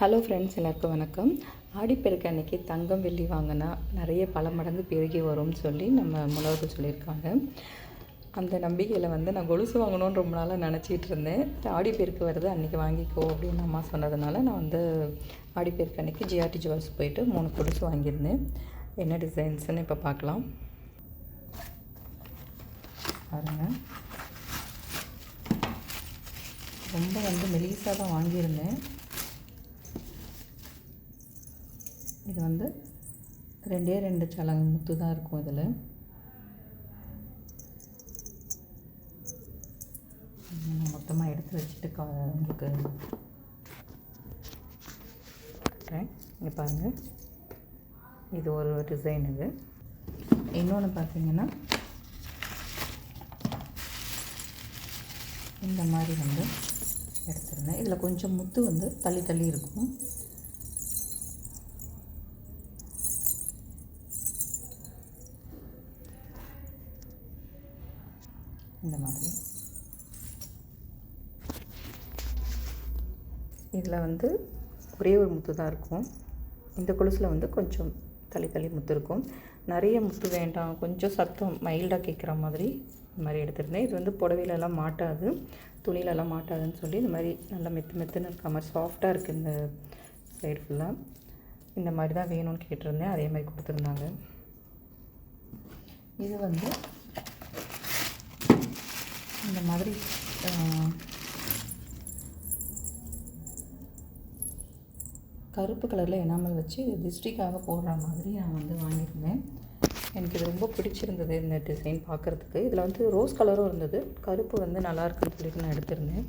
Hello friends எல்லாருக்கும் வணக்கம். ஆடிப்பெருக்கு அன்னைக்கு தங்கம் வெள்ளி வாங்கினா நிறைய பல மடங்கு பெருகி வரும்னு சொல்லி நம்ம முன்னோர்கள் சொல்லியிருக்காங்க. அந்த நம்பிக்கையில் வந்து நான் கொலுசு வாங்கணும்னு ரொம்ப நாளாக நினச்சிட்டு இருந்தேன். ஆடிப்பெருக்கு வருது அன்றைக்கி வாங்கிக்கோ அப்படின்னு அம்மா சொன்னதுனால நான் வந்து ஆடிப்பெருக்கு அன்னைக்கு ஜிஆர்டி ஜுவல்ஸ் போயிட்டு மூணு கொலுசு வாங்கியிருந்தேன். என்ன டிசைன்ஸ்னு இப்போ பார்க்கலாம். பாருங்கள் ரொம்ப வந்து மெலிசாக தான் வாங்கியிருந்தேன். இது வந்து ரெண்டே ரெண்டு சலங்கு முத்து தான் இருக்கும் இதில். மொத்தமாக எடுத்து வச்சுட்டு கா உங்களுக்கு காட்டுறேன். இங்கே பாருங்கள் இது ஒரு டிசைன் இது. இன்னொன்று பார்த்தீங்கன்னா இந்த மாதிரி வந்து எடுத்துருந்தேன். இதில் கொஞ்சம் முத்து வந்து தள்ளி தள்ளி இருக்கும். இந்த மாதிரி. இதில் வந்து ஒரே ஒரு முத்து தான் இருக்கும். இந்த கொலுசில் வந்து கொஞ்சம் தள்ளி தள்ளி முத்து இருக்கும். நிறைய முத்து வேண்டாம். கொஞ்சம் சத்தம் மைல்டாக கேட்குற மாதிரி இந்த மாதிரி எடுத்திருந்தேன். இது வந்து புடவையிலலாம் மாட்டாது. துணியிலலாம் மாட்டாதுன்னு சொல்லி இந்த மாதிரி நல்லா மெத்து மெத்துன்னு இருக்க மாதிரி சாஃப்டாக இருக்குது இந்த சைடு ஃபுல்லாக இந்த மாதிரி தான் வேணும்னு கேட்டிருந்தேன். அதே மாதிரி கொடுத்துருந்தாங்க. இது வந்து இந்த மாதிரி கருப்பு கலரில் எனாமல் வச்சு டிஸ்ட்ரிக்காக போடுற மாதிரி நான் வந்து வாங்கியிருந்தேன். எனக்கு இது ரொம்ப பிடிச்சிருந்தது இந்த டிசைன் பார்க்குறதுக்கு. இதில் வந்து ரோஸ் கலரும் இருந்தது. கருப்பு வந்து நல்லா இருக்குன்னு சொல்லிட்டு நான் எடுத்திருந்தேன்.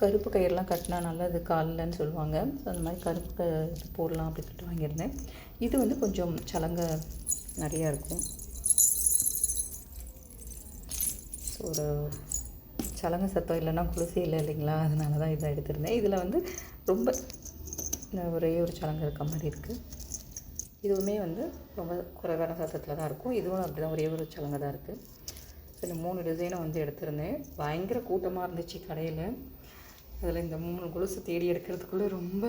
கருப்பு கயிறுலாம் கட்டினா நல்லது காலில்னு சொல்லுவாங்க. ஸோ அந்த மாதிரி கருப்பு க இது போடலாம் அப்படின்னு சொல்லிட்டு வாங்கியிருந்தேன். இது வந்து கொஞ்சம் சலங்க நிறையா இருக்கும். ஒரு சலங்க சத்தம் இல்லைன்னா குளிசி இல்லை இல்லைங்களா? அதனால தான் இதை எடுத்திருந்தேன். இதில் வந்து ரொம்ப ஒரே ஒரு சலங்க இருக்க மாதிரி இருக்குது இதுவுமே வந்து ரொம்ப குறைவான சத்தத்தில் தான் இருக்கும். இதுவும் அப்படி தான் ஒரே ஒரு சலங்க தான் இருக்குது இந்த மூணு டிசைனும் வந்து எடுத்திருந்தேன். பயங்கர கூட்டமாக இருந்துச்சு கடையில். அதில் இந்த மூணு கொலுசு தேடி எடுக்கிறதுக்குள்ளே ரொம்ப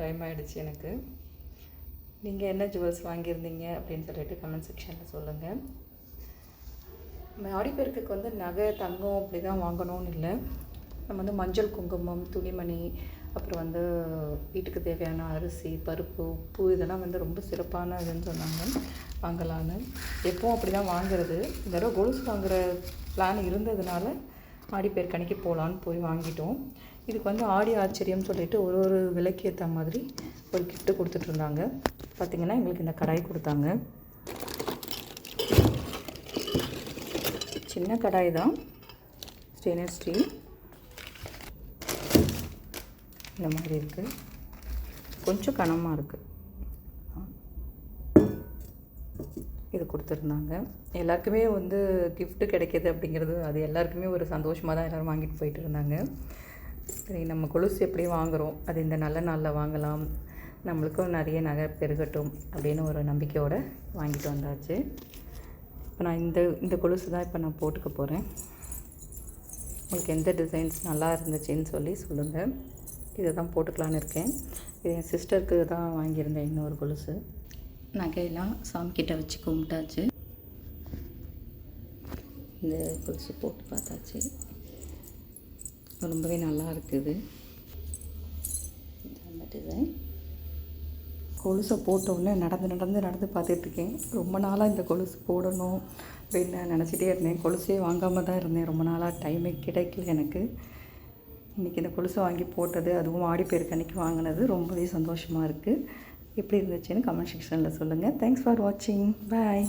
டைம் ஆகிடுச்சு எனக்கு. நீங்கள் என்ன ஜுவல்ஸ் வாங்கியிருந்தீங்க அப்படின்னு சொல்லிட்டு கமெண்ட் செக்ஷனில் சொல்லுங்கள் ஆடிப்பெருக்குக்கு வந்து நகை தங்கம் அப்படி தான் வாங்கணும்னு இல்லை. நம்ம வந்து மஞ்சள் குங்குமம் துணிமணி அப்புறம் வந்து வீட்டுக்கு தேவையான அரிசி பருப்பு உப்பு இதெல்லாம் வந்து ரொம்ப சிறப்பான இதுன்னு சொன்னாங்க. வாங்கலான்னு. எப்போவும் அப்படி தான் வாங்குறது. இந்த தடவை கொலுசு வாங்குகிற பிளான் இருந்ததுனால ஆடிப்பேர் கணிக்கு போகலான்னு போய் வாங்கிட்டோம். இதுக்கு வந்து ஆடி ஆச்சரியம்னு சொல்லிட்டு ஒரு ஒரு விலைக்கு ஏற்ற மாதிரி ஒரு கிஃப்ட்டு கொடுத்துட்ருந்தாங்க பார்த்திங்கன்னா எங்களுக்கு இந்த கடாய் கொடுத்தாங்க. சின்ன கடாய் தான். Stainless steel. இந்த மாதிரி இருக்குது கொஞ்சம் கனமாக இருக்குது இது கொடுத்துருந்தாங்க. எல்லாருக்குமே வந்து கிஃப்ட்டு கிடைக்கிது அப்படிங்கிறது அது எல்லாருக்குமே ஒரு சந்தோஷமாக தான் எல்லோரும் வாங்கிட்டு போயிட்டு இருந்தாங்க. சரி நம்ம கொலுசு எப்படி வாங்குகிறோம் அது இந்த நல்ல நாளில் வாங்கலாம். நம்மளுக்கும் நிறைய நகை பெருகட்டும் அப்படின்னு ஒரு நம்பிக்கையோடு வாங்கிட்டு வந்தாச்சு. இப்போ நான் இந்த இந்த கொலுசு தான் இப்போ நான் போட்டுக்க போகிறேன் உங்களுக்கு எந்த டிசைன்ஸ் நல்லா இருந்துச்சுன்னு சொல்லி சொல்லுங்கள் இதை தான் போட்டுக்கலான்னு இருக்கேன். இது என் சிஸ்டருக்கு தான் வாங்கியிருந்தேன் இன்னொரு கொலுசு. நகையெல்லாம் சாமிக்கிட்ட வச்சு கும்பிட்டாச்சு. இந்த கொலுசு போட்டு பார்த்தாச்சு. ரொம்பவே நல்லா இருக்குது. அந்த டிசைன் கொலுசை போட்டோன்னே நடந்து நடந்து நடந்து பார்த்துட்ருக்கேன். ரொம்ப நாளாக இந்த கொலுசு போடணும் அப்படின்னு நினச்சிட்டே இருந்தேன். கொலுசே வாங்காமல் தான் இருந்தேன். ரொம்ப நாளாக டைமே கிடைக்கல எனக்கு. இன்றைக்கி இந்த கொலுசை வாங்கி போட்டது அதுவும் ஆடிப்பேருக்கு அன்றைக்கி வாங்கினது ரொம்பவே சந்தோஷமாக இருக்குது எப்படி இருந்துச்சுன்னு கமெண்ட் செக்ஷனில் சொல்லுங்கள் தேங்க்ஸ் ஃபார் வாட்சிங் பாய்